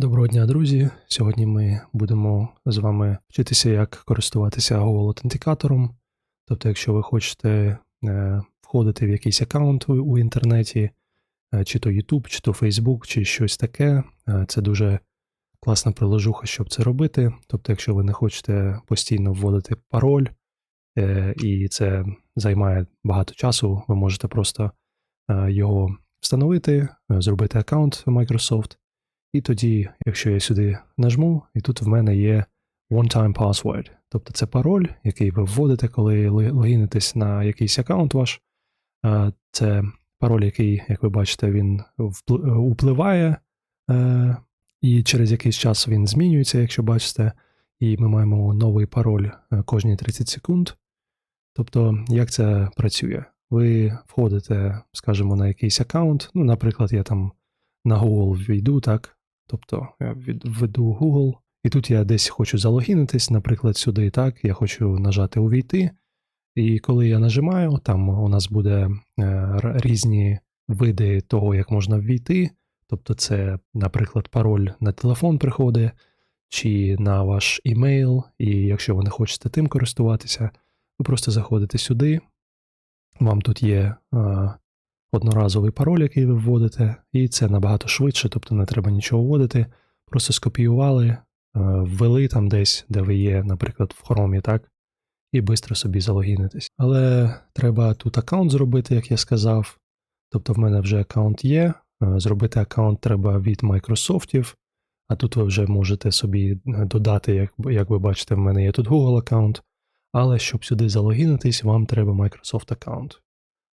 Доброго дня, друзі! Сьогодні ми будемо з вами вчитися, як користуватися Google Аутентикатором. Тобто, якщо ви хочете е, входити в якийсь аккаунт у, інтернеті, е, чи то YouTube, чи то Facebook, чи щось таке, е, це дуже класна приложуха, щоб це робити. Тобто, якщо ви не хочете постійно вводити пароль, і це займає багато часу, ви можете просто його встановити, зробити аккаунт Microsoft. І тоді, якщо я сюди нажму, і тут в мене є one-time password. Тобто це пароль, який ви вводите, коли ло- логінитесь на якийсь аккаунт ваш. Це пароль, який, як ви бачите, він впли- е, і через якийсь час він змінюється, якщо бачите, і ми маємо новий пароль е, кожні 30 секунд. Тобто, як це працює? Ви входите, скажімо, на якийсь аккаунт. Ну, наприклад, я там на Google ввійду, так? Тобто я введу Google, і тут я десь хочу залогінитись, наприклад, сюди, так, я хочу нажати увійти. І коли я нажимаю, там у нас буде е, різні види того, як можна ввійти. Тобто, це, наприклад, пароль на телефон приходить, чи на ваш імейл, і якщо ви не хочете тим користуватися, ви просто заходите сюди. Вам тут є е, одноразовий пароль, який ви вводите, і це набагато швидше, тобто не треба нічого вводити. Просто скопіювали, е, ввели там десь, де ви є, наприклад, в Chrome, так, і швидко собі залогінитесь. Але треба тут аккаунт зробити, як я сказав. Тобто в мене вже аккаунт є. е, Зробити аккаунт треба від Microsoft, а тут ви вже можете собі е, додати, як, як ви бачите, в мене є тут Google аккаунт. Але щоб сюди залогінитись, вам треба Microsoft аккаунт.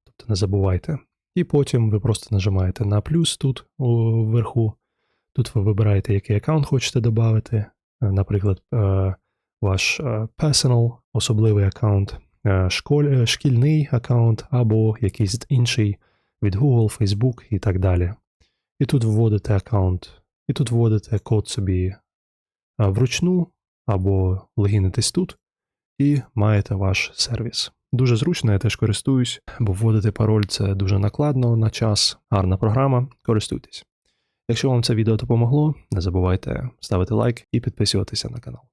Тобто не забувайте. І потім ви просто нажимаєте на плюс тут вверху. Тут ви вибираєте, який аккаунт хочете додати. Наприклад, е, ваш е, personal, особливий аккаунт, е, е, шкільний аккаунт або якийсь інший від Google, Facebook і так далі. І тут вводите аккаунт, і тут вводите код собі е, вручну або логінитесь тут, і маєте ваш сервіс. Дуже зручно, я теж користуюсь, бо вводити пароль це дуже накладно на час, гарна програма, користуйтесь. Якщо вам це відео допомогло, не забувайте ставити лайк і підписуватися на канал.